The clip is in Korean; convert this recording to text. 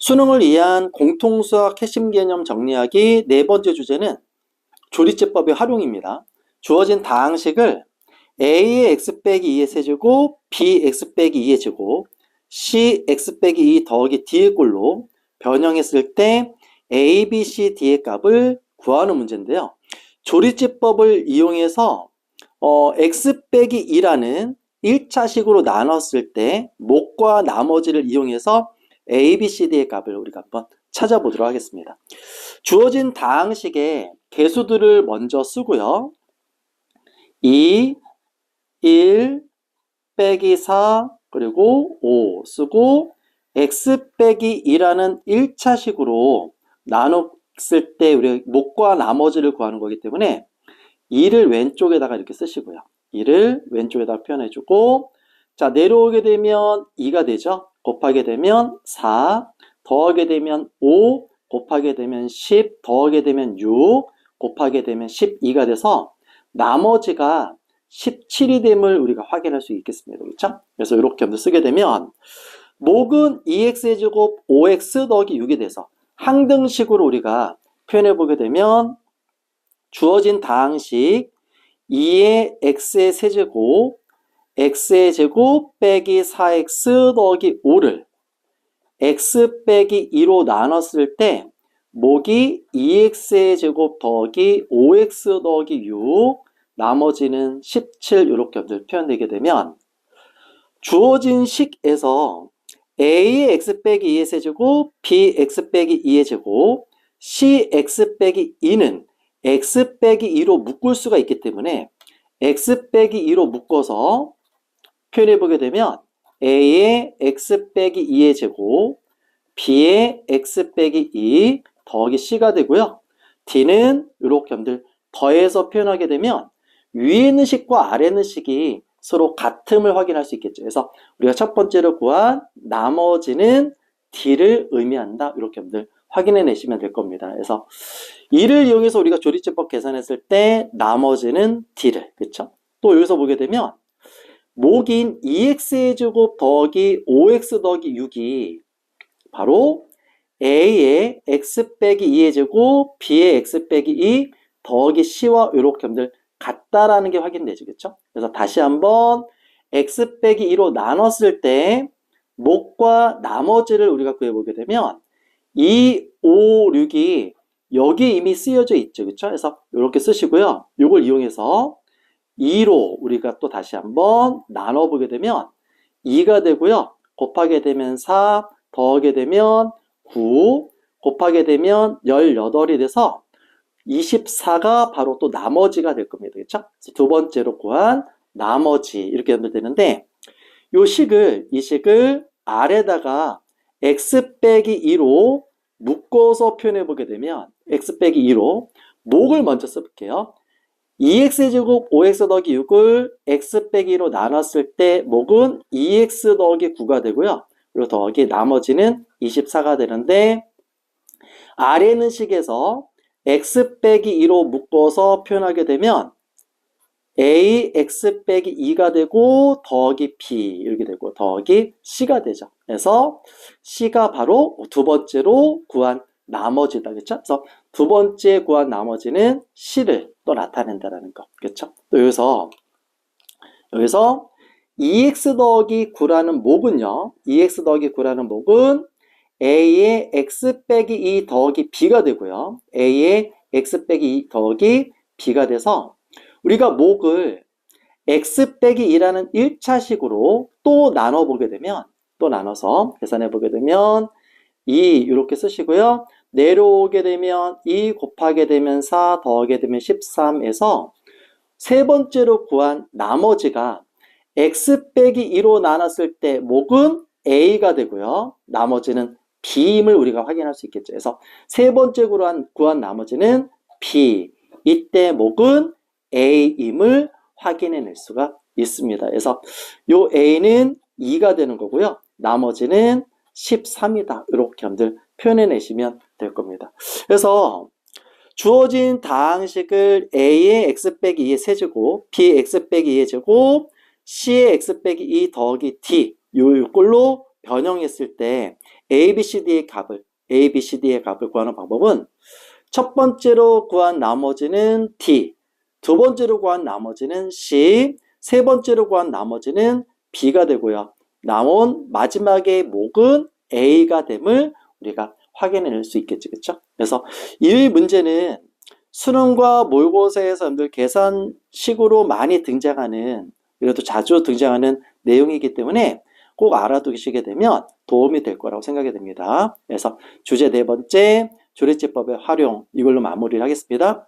수능을 위한 공통수학 핵심 개념 정리하기 네 번째 주제는 조리제법의 활용입니다. 주어진 다항식을 a의 x 빼기 2의 세제곱, b x 빼기 2의 제곱, c x 빼기 2 더하기 d의 꼴로 변형했을 때 a, b, c, d의 값을 구하는 문제인데요. 조리제법을 이용해서 어, x 빼기 2라는 1차식으로 나눴을 때 목과 나머지를 이용해서 a, b, c, d의 값을 우리가 한번 찾아보도록 하겠습니다. 주어진 다항식의 개수들을 먼저 쓰고요. 2, 1, 빼기 4, 그리고 5 쓰고 x 빼기 2라는 1차식으로 나눴을 때 우리 목과 나머지를 구하는 거기 때문에 2를 왼쪽에다가 이렇게 쓰시고요. 2를 왼쪽에다 표현해주고 자 내려오게 되면 2가 되죠. 곱하게 되면 4 더하게 되면 5 곱하게 되면 10 더하게 되면 6 곱하게 되면 12가 돼서 나머지가 17이 됨을 우리가 확인할 수 있겠습니다. 그렇죠? 그래서 이렇게 쓰게 되면 목은 2x의 제곱 5x 더하기 6이 돼서 항등식으로 우리가 표현해 보게 되면 주어진 다항식 2의 x의 세제곱 x의 제곱 빼기 4x 더하기 5를 x 빼기 2로 나눴을 때 목이 2x의 제곱 더하기 5x 더하기 6 나머지는 17 이렇게 표현되게 되면 주어진 식에서 a의 x 빼기 2의 세제곱 b x 빼기 2의 제곱 c x 빼기 2는 x 빼기 2로 묶을 수가 있기 때문에 x 빼기 2로 묶어서 표현해 보게 되면 a의 x 빼기 2의 제곱 b의 x 빼기 2 더하기 c가 되고요. d는 이렇게 여러분들 더해서 표현하게 되면 위에 있는 식과 아래 있는 식이 서로 같음을 확인할 수 있겠죠. 그래서 우리가 첫 번째로 구한 나머지는 d를 의미한다. 이렇게 여러분들 확인해 내시면 될 겁니다. 그래서 이를 이용해서 우리가 조리제법 계산했을 때 나머지는 d를 그렇죠? 또 여기서 보게 되면 목인 2x의 제곱 더하기 5x 더하기 6이 바로 a의 x 빼기 2의 제곱 b의 x 빼기 2 더하기 c와 이렇게 여러분들 같다라는 게 확인되죠. 그렇죠? 그래서 다시 한번 x 빼기 2로 나눴을 때 목과 나머지를 우리가 구해보게 되면 2, 5, 6이 여기 이미 쓰여져 있죠. 그렇죠? 그래서 이렇게 쓰시고요. 이걸 이용해서 2로 우리가 또 다시 한번 나눠보게 되면 2가 되고요. 곱하게 되면 4, 더하게 되면 9, 곱하게 되면 18이 돼서 24가 바로 또 나머지가 될 겁니다. 그렇죠? 두 번째로 구한 나머지 이렇게 하면 되는데 이 식을 이 식을 아래다가 x 빼기 2로 묶어서 표현해 보게 되면 x 빼기 2로 목을 먼저 써볼게요. 2x 제곱 5x 더하기 6을 x 빼기 2로 나눴을 때 목은 2x 더하기 9가 되고요. 그리고 더하기 나머지는 24가 되는데 아래 있는 식에서 x 빼기 2로 묶어서 표현하게 되면 a x 빼기 2가 되고 더하기 b 이렇게 되고 더하기 c가 되죠. 그래서 c가 바로 두 번째로 구한 나머지다. 그렇죠? 그래서 두 번째 구한 나머지는 c를 또 나타낸다라는 거. 그렇죠? 또 여기서 여기서 2x 더하기 9라는 목은요. 2x 더하기 9라는 목은 a의 x 빼기 2 더하기 b가 되고요. a의 x 빼기 2 더하기 b가 돼서 우리가 목을 x 빼기 2라는 1차식으로 또 나눠보게 되면 또 나눠서 계산해 보게 되면 2 이렇게 쓰시고요. 내려오게 되면 2 곱하게 되면 4 더하게 되면 13에서 세 번째로 구한 나머지가 x 빼기 2로 나눴을 때 목은 a가 되고요. 나머지는 b임을 우리가 확인할 수 있겠죠. 그래서 세 번째 구한, 구한 나머지는 b. 이때 목은 a임을 확인해 낼 수가 있습니다. 그래서 요 a는 2가 되는 거고요. 나머지는 13이다. 이렇게 여러분들 표현해 내시면 될 겁니다. 그래서 주어진 다항식을 a의 x 빼기 2의 세제곱, b의 x 빼기 2의 제곱, c의 x 빼기 2 더하기 d 요 꼴로 변형했을 때 A, B, C, D의 값을 A, B, C, D의 값을 구하는 방법은 첫 번째로 구한 나머지는 D, 두 번째로 구한 나머지는 C, 세 번째로 구한 나머지는 B가 되고요. 나온 마지막의 목은 A가 됨을 우리가 확인해낼 수 있겠죠. 그렇죠? 그래서 이 문제는 수능과 모의고사에서 여러분들 계산식으로 많이 등장하는 그래도 자주 등장하는 내용이기 때문에 꼭 알아두시게 되면 도움이 될 거라고 생각이 됩니다. 그래서 주제 네 번째 조례제법의 활용 이걸로 마무리를 하겠습니다.